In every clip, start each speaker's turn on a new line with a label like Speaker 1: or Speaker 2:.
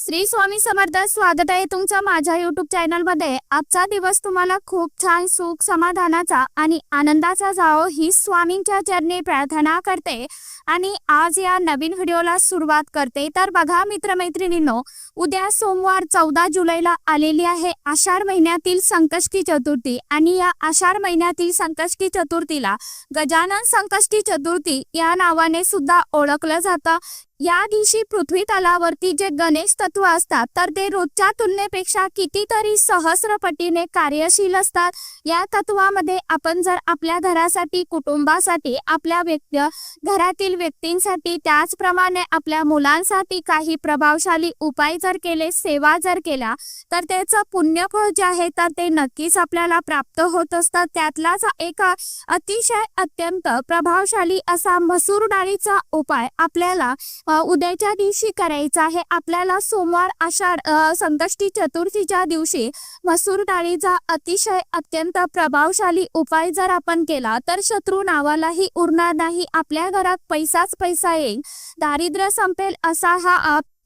Speaker 1: श्री स्वामी समर्थ स्वागत आहे तुमचं माझ्या युट्यूब चॅनलमध्ये आजचा दिवस तुम्हाला खूप छान सुख समाधानाचा आणि आनंदाचा जावो ही स्वामींच्या चरणी प्रार्थना करते. आणि आज या नवीन व्हिडिओला सुरुवात करते. तर बघा मित्रमैत्रिणींनो उद्या सोमवार चौदा जुलैला आलेली आहे आषाढ महिन्यातील संकष्टी चतुर्थी. आणि या आषाढ महिन्यातील संकष्टी चतुर्थीला गजानन संकष्टी चतुर्थी या नावाने सुद्धा ओळखलं जातं. या दिवशी पृथ्वी तलावरती जे गणेश तत्व असतात तर ते रोजच्या तुलनेपेक्षा कितीतरी सहस्रपटीने कार्यशील असतात. या तत्वामध्ये आपण जर आपल्या घरासाठी कुटुंबासाठी आपल्या व्यक्ती घरातील व्यक्तींसाठी त्याचप्रमाणे आपल्या मुलांसाठी काही प्रभावशाली उपाय जर केले सेवा जर केल्या तर त्याचं पुण्यफळ जे आहे तर ते नक्कीच आपल्याला प्राप्त होत असतं. त्यातलाच एक अतिशय अत्यंत प्रभावशाली असा मसूर डाळीचा उपाय आपल्याला उद्याच्या दिवशी करायचं आहे. आपल्याला सोमवार आषाढ संतष्टी संकष्टी चतुर्थीच्या दिवशी मसूर डाळीचा अतिशय अत्यंत प्रभावशाली उपाय जर आपण केला तर शत्रू नावालाही उरणार नाही. आपल्या घरात पैसाच पैसा येईल. दारिद्र्य संपेल असा हा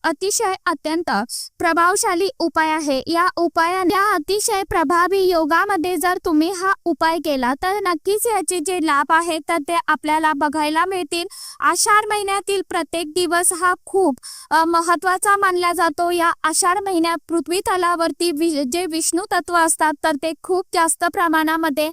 Speaker 1: अतिशय अत्यंत प्रभावशाली उपाय आहे. या उपायाने या अतिशय प्रभावी योगामध्ये जर तुम्ही हा उपाय केला तर नक्कीच याचे जे लाभ आहेत तर ते आपल्याला बघायला मिळतील. आषाढ महिन्यातील प्रत्येक दिवस हा खूप महत्त्वाचा मानला जातो. या आषाढ महिन्यात पृथ्वी तलावरती वि- जे विष्णू तत्व असतात तर ते खूप जास्त प्रमाणामध्ये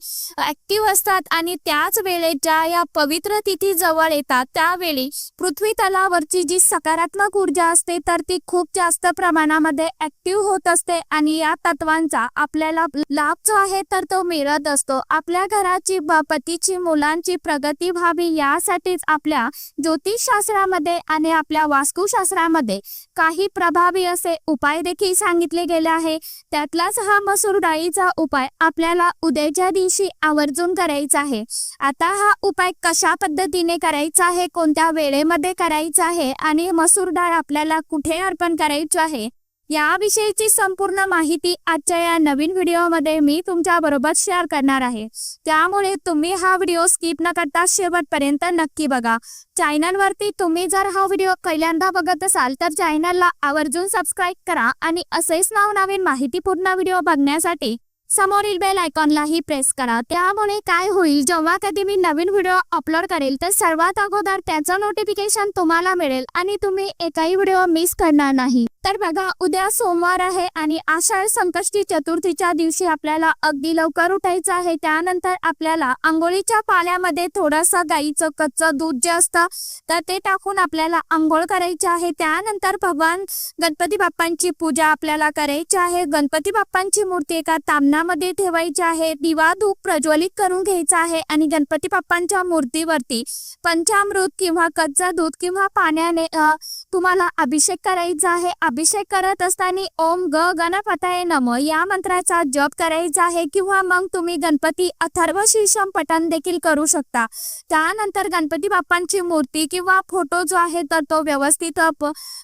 Speaker 1: ऍक्टिव्ह असतात. आणि त्याच वेळेत ज्या या पवित्र तिथी जवळ येतात त्यावेळी पृथ्वी तलावरची जी सकारात्मक ऊर्जा असते तर ती खूप जास्त प्रमाणामध्ये ऍक्टिव्ह होत असते आणि या तत्वांचा आपल्याला लाभ जो आहे तर तो मिळत असतो. आपल्या घराची पतीची मुलांची प्रगती व्हावी यासाठीच आपल्या ज्योतिषशास्त्रामध्ये आणि आपल्या वास्तुशास्त्रामध्ये काही प्रभावी असे उपाय देखील सांगितले गेले आहे. त्यातलाच हा मसूर डाळीचा उपाय आपल्याला उद्याच्या दिवशी आवर्जून करायचा आहे. आता हा उपाय कशा पद्धतीने करायचा आहे कोणत्या वेळेमध्ये करायचा आहे आणि मसूर डाळ आपल्याला कुठे अर्पण करायची आहे? याविषयीची संपूर्ण माहिती आजच्या या नवीन व्हिडिओमध्ये मी तुमच्या बरोबर शेअर करणार आहे. त्यामुळे तुम्ही हा व्हिडिओ स्किप न करता शेवटपर्यंत नक्की बघा. चॅनलवरती तुम्ही जर हा व्हिडिओ पहिल्यांदा बघत असाल तर चॅनलला आवर्जून सबस्क्राईब करा आणि असेच नवनवीन माहितीपूर्ण व्हिडिओ बघण्यासाठी समोरील बेल आयकॉनलाही प्रेस करा. त्यामुळे काय होईल जेव्हा कधी मी नवीन व्हिडिओ अपलोड करेल तर सर्वात अगोदर त्याचं नोटिफिकेशन तुम्हाला मिळेल आणि तुम्ही एकाही व्हिडिओ मिस करणार नाही. तर बघा उद्या सोमवार आहे आणि आषाढ संकष्टी चतुर्थीच्या दिवशी आपल्याला अगदी लवकर उठायचं आहे. त्यानंतर आपल्याला आंघोळीच्या पाण्यामध्ये थोडंसं गाईचं कच्चं दूध जे असतं तर ते टाकून आपल्याला आंघोळ करायची आहे. त्यानंतर भगवान गणपती बाप्पांची पूजा आपल्याला करायची आहे. गणपती बाप्पांची मूर्ती एका तामना घरामध्ये ठेवायचे आहे. दिवा धूप प्रज्वलित करून घ्यायचा आहे आणि गणपती बाप्पांच्या मूर्तीवरती पंचामृत किंवा कच्चा दूध किंवा पाण्याने तुम्हाला अभिषेक करायचा आहे. अभिषेक करत असताना ओम ग गणपताय नम या मंत्राचा जप करायचा आहे किंवा मग तुम्ही गणपती अथर्व शीर्षम पठण देखील करू शकता. त्यानंतर गणपती बाप्पांची मूर्ती किंवा फोटो जो आहे तर तो व्यवस्थित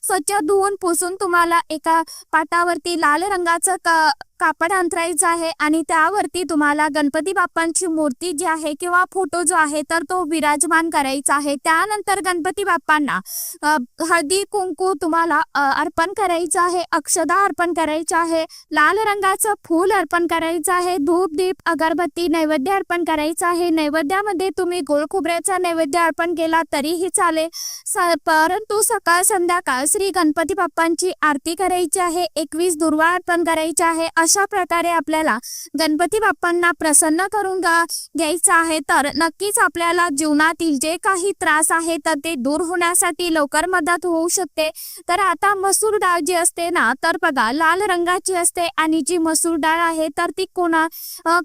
Speaker 1: स्वच्छ धुवून पुसून तुम्हाला एका पाटावरती लाल रंगाचं का कापड अंतरायचं आहे. आणि त्यावरती तुम्हाला गणपती बाप्पांची मूर्ती जी आहे किंवा फोटो जो आहे तर तो विराजमान करायचा आहे. त्यानंतर गणपती बाप्पांना हळदी कुंकू तुम्हाला अर्पण करायचं आहे. अक्षदा अर्पण करायचं आहे. लाल रंगाचं फूल अर्पण करायचं आहे. धूप दीप अगरबत्ती नैवेद्य अर्पण करायचं आहे. नैवेद्यामध्ये तुम्ही गोळ खोबऱ्याचा नैवेद्य अर्पण केला तरीही चालेल. स- परंतु सकाळ संध्याकाळ श्री गणपती बाप्पांची आरती करायची आहे. एकवीस दुर्वा अर्पण करायची आहे. अशा प्रकारे आपल्याला गणपती बाप्पांना प्रसन्न करून घ्यायचं आहे. तर नक्कीच आपल्याला जीवनातील जे काही त्रास आहे तर ते दूर होण्यासाठी लवकर मदत होऊ शकते. तर आता मसूर डाळ जी असते ना तर बघा लाल रंगाची असते आणि जी मसूर डाळ आहे तर ती कोणा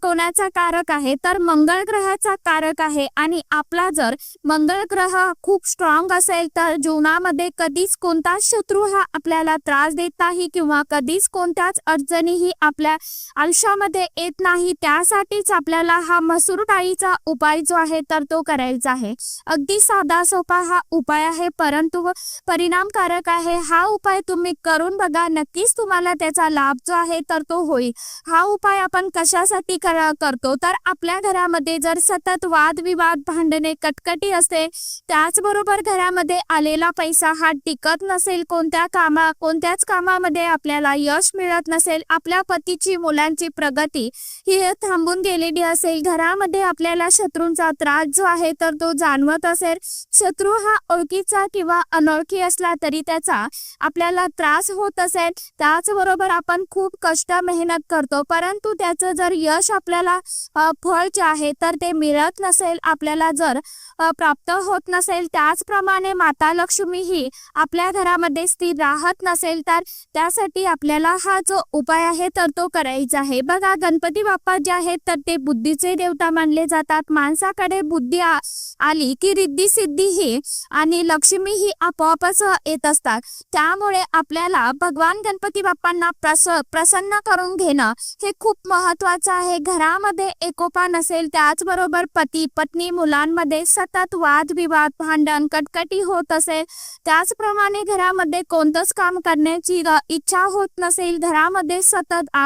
Speaker 1: कोणाचा कारक आहे? तर मंगळ ग्रहाचा कारक आहे. आणि आपला जर मंगळ ग्रह खूप स्ट्रॉंग असेल तर जीवनामध्ये कधीच कोणताच शत्रू हा आपल्याला त्रास देत नाही किंवा कधीच कोणत्याच अडचणीही आपल्या आयुष्यामध्ये मध्ये येत नाही त्यासाठीच आपल्याला हा मसूर डाळीचा उपाय जो आहे तर तो करायचा आहे. अगदी साधा सोपा हा उपाय आहे परंतु परिणामकारक आहे. हा उपाय तुम्ही करून बघा नक्कीच तुम्हाला त्याचा लाभ जो आहे तर तो होईल. हा उपाय आपण कशासाठी करतो? तर आपल्या घरामध्ये जर सतत वादविवाद भांडणे कटकटी असते त्याचबरोबर घरामध्ये आलेला पैसा हा टिकत नसेल कोणत्या कामा कोणत्याच कामामध्ये आपल्याला यश मिळत नसेल आपल्या पतीची मुलांची प्रगती ही थांबून गेलेली असेल. घरामध्ये आपल्याला शत्रूंचा त्रास जो आहे तर तो जाणवत असेल. शत्रू हा ओळखीचा किंवा अनोळखी असला तरी त्याचा आपल्याला त्रास होत असेल. त्याचबरोबर आपण खूप कष्ट मेहनत करतो. परंतु त्याचं जर यश आपल्याला फळ जे आहे तर ते मिळत नसेल आपल्याला जर प्राप्त होत नसेल त्याचप्रमाणे माता लक्ष्मी ही आपल्या घरामध्ये स्थिर राहत नसेल तर त्यासाठी आपल्याला हा जो उपाय आहे तर तो करायचा आहे. बघा गणपती बाप्पा जे आहेत तर ते बुद्धीचे देवता मानले जातात. माणसाकडे बुद्धी आली की रिद्धी सिद्धी ही आणि लक्ष्मी ही आपोआपच येत असतात. त्यामुळे आपल्याला भगवान गणपती बाप्पांना प्रस प्रसन्न करून घेणं हे खूप महत्वाचं आहे. घरामध्ये एकोपा नसेल त्याचबरोबर पती पत्नी मुलांमध्ये सतत वादविवाद भांडण कटकटी होत असेल. त्याचप्रमाणे घरामध्ये कोणतंच काम करण्याची इच्छा होत नसेल घरामध्ये सतत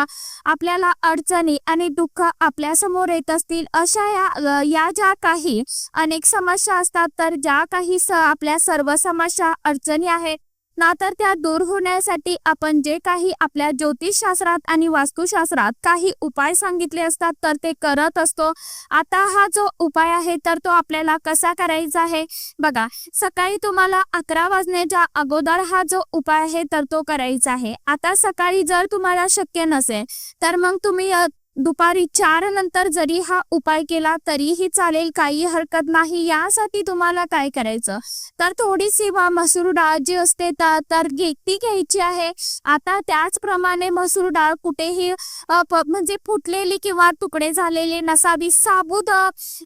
Speaker 1: आपल्याला अडचणी आणि दुःख आपल्यासमोर येत असतील अशा या या ज्या काही अनेक समस्या असतात तर ज्या काही स आपल्या सर्व समस्या अडचणी आहेत ना तर त्या दूर होण्यासाठी आपण जे काही आपल्या ज्योतिषशास्त्रात आणि वास्तुशास्त्रात काही उपाय सांगितले असतात तर ते करत असतो. आता हा जो उपाय आहे तर तो आपल्याला कसा करायचा आहे? बघा सकाळी तुम्हाला अकरा वाजण्याच्या अगोदर हा जो उपाय आहे तर तो करायचा आहे. आता सकाळी जर तुम्हाला शक्य नसेल तर मग तुम्ही दुपारी चार नंतर जरी हा उपाय केला तरीही चालेल काही हरकत नाही. यासाठी तुम्हाला काय करायचं? तर थोडीशी वा मसूर डाळ जी असते तर घे ती घ्यायची आहे. आता त्याचप्रमाणे मसूर डाळ कुठेही म्हणजे फुटलेली किंवा तुकडे झालेले नसावी साबूत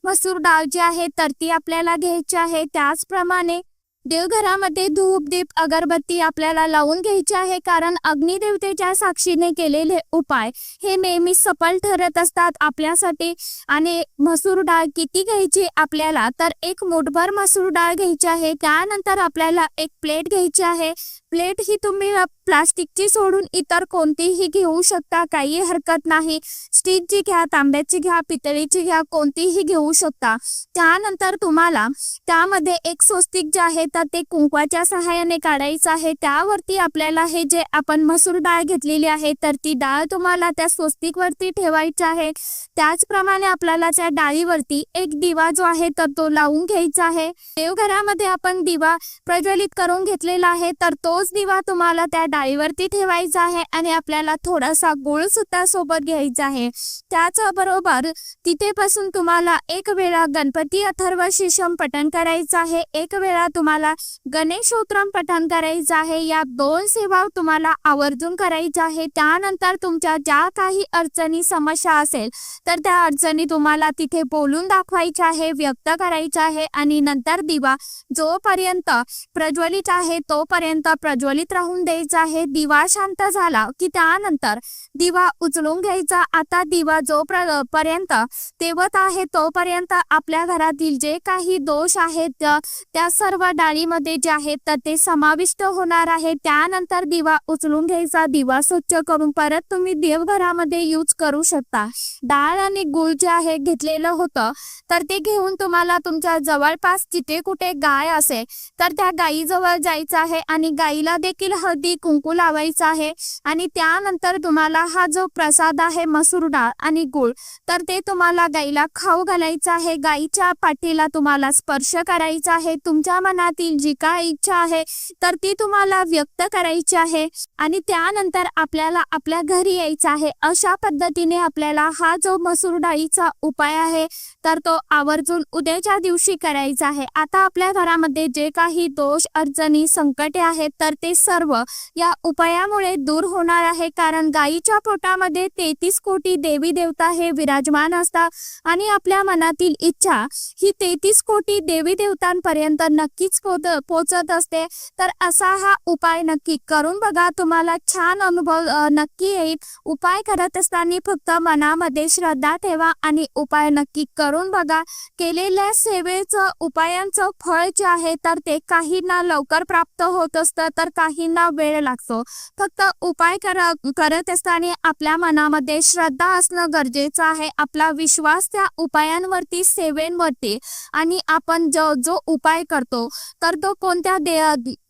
Speaker 1: मसूर डाळ जी आहे तर ती आपल्याला घ्यायची आहे. त्याचप्रमाणे देवघरामध्ये धूप दीप अगरबत्ती आपल्याला लावून घ्यायची आहे कारण अग्निदेवतेच्या साक्षीने केलेले उपाय हे नेहमी सफल ठरत असतात आपल्यासाठी. आणि मसूर डाळ किती घ्यायची आपल्याला? तर एक मुठभर मसूर डाळ घ्यायची आहे. त्यानंतर आपल्याला एक प्लेट घ्यायची आहे. प्लेट ही तुम्ही प्लास्टिकची सोडून इतर कोणतीही घेऊ शकता काही हरकत नाही. स्टीलची घ्या तांब्याची घ्या पितळीची घ्या कोणतीही घेऊ शकता. त्यानंतर तुम्हाला त्यामध्ये एक स्वस्तिक जे आहे तर ते कुंकवाच्या सहाय्याने काढायचं आहे. त्यावरती आपल्याला हे जे आपण मसूर डाळ घेतलेली आहे तर ती डाळ तुम्हाला त्या स्वस्तिक वरती ठेवायची आहे. त्याचप्रमाणे आपल्याला त्या डाळीवरती एक दिवा जो आहे तर तो लावून घ्यायचा आहे. देवघरामध्ये आपण दिवा प्रज्वलित करून घेतलेला आहे तर तो तोच दिवा तुम्हाला त्या डाळीवरती ठेवायचा आहे आणि आपल्याला थोडासा गुळ सुद्धा सोबत घ्यायचा आहे. त्याच बरोबर तिथे तुम्हाला एक वेळा गणपती अथर्व शिशम पठण करायचं आहे. एक वेळा तुम्हाला गणेशोत्रम पठण करायचं आहे. या दोन सेवा तुम्हाला आवर्जून करायच्या आहे. त्यानंतर तुमच्या ज्या काही अडचणी समस्या असेल तर त्या अडचणी तुम्हाला तिथे बोलून दाखवायच्या आहे व्यक्त करायच्या आहे आणि नंतर दिवा जोपर्यंत प्रज्वलित आहे तोपर्यंत प्रज्वलित राहून द्यायचा आहे. दिवा शांत झाला की त्यानंतर दिवा उचलून घ्यायचा. आता दिवा जो प्र- पर्यंत तेवत आहे तोपर्यंत आपल्या घरातील जे काही दोष आहेत त्या- सर्व डाळीमध्ये जे आहेत तर ते समाविष्ट होणार आहे. त्यानंतर दिवा उचलून घ्यायचा. दिवा स्वच्छ करून परत तुम्ही देवघरामध्ये यूज करू शकता. डाळ आणि गुळ जे आहे घेतलेलं होतं तर ते घेऊन तुम्हाला तुमच्या जवळपास जिथे कुठे गाय असेल तर त्या गायीजवळ जायचं आहे. आणि गाईला देखील हळदी कुंकू लावायचा आहे. आणि त्यानंतर तुम्हाला हा जो प्रसाद आहे मसूर डाळ आणि गुळ तर ते तुम्हाला गाईला खाऊ घालायचं आहे. गाईच्या पाठीला तुम्हाला स्पर्श करायचा आहे. तुमच्या मनातील जी काय इच्छा आहे तर ती तुम्हाला व्यक्त करायची आहे. आणि त्यानंतर आपल्याला आपल्या घरी यायचं आहे. अशा पद्धतीने आपल्याला हा जो मसूर डाळीचा उपाय आहे तर तो आवर्जून उद्याच्या दिवशी करायचा आहे. आता आपल्या घरामध्ये जे काही दोष अडचणी संकटे आहेत तर ते सर्व या उपायामुळे दूर होणार आहे. कारण गायीच्या पोटामध्ये तेहतीस कोटी देवी देवता हे विराजमान असतात आणि आपल्या मनातील इच्छा ही तेहतीस कोटी देवी देवतांपर्यंत नक्कीच पोचत असते. तर असा हा उपाय नक्की करून बघा. तुम्हाला छान अनुभव नक्की येईल. उपाय करत असताना फक्त मनामध्ये श्रद्धा ठेवा आणि उपाय नक्की करून बघा. केलेल्या सेवेचं उपायांचं फळ जे आहे तर ते काहींना लवकर प्राप्त होत असतं. तर काहींना वेळ लागतो. फक्त उपाय कर करत असताना आपल्या मनामध्ये श्रद्धा असणं गरजेचं आहे. आपला विश्वास त्या उपायांवरती सेवेंवरती आणि आपण जो जो उपाय करतो तर तो कोणत्या दे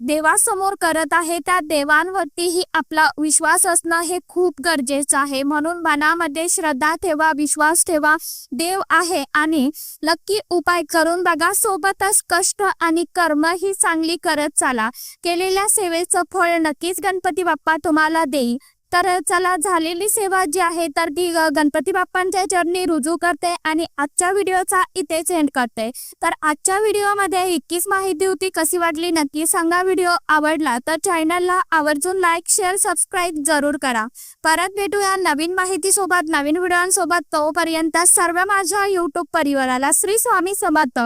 Speaker 1: देवासमोर करत आहे त्या देवांवरतीही आपला विश्वास असणं हे खूप गरजेचं आहे. म्हणून मनामध्ये श्रद्धा ठेवा विश्वास ठेवा देव आहे आणि नक्की उपाय करून बघा. सोबतच कष्ट आणि कर्म ही चांगली करत चाला. केलेल्या सेवेचं फळ नक्कीच गणपती बाप्पा तुम्हाला देईल. तर चला झालेली सेवा जी आहे तर ती गणपती बाप्पांच्या चरणी रुजू करते आणि आजच्या व्हिडिओचा इथेच एंड करते. तर आजच्या व्हिडिओमध्ये इतकीच माहिती होती कशी वाटली नक्की सांगा. व्हिडिओ आवडला तर चॅनलला आवर्जून लाईक शेअर सबस्क्राईब जरूर करा. परत भेटूया नवीन माहिती सोबत नवीन व्हिडिओसोबत. तोपर्यंत सर्व माझ्या युट्यूब परिवाराला श्री स्वामी समर्थ.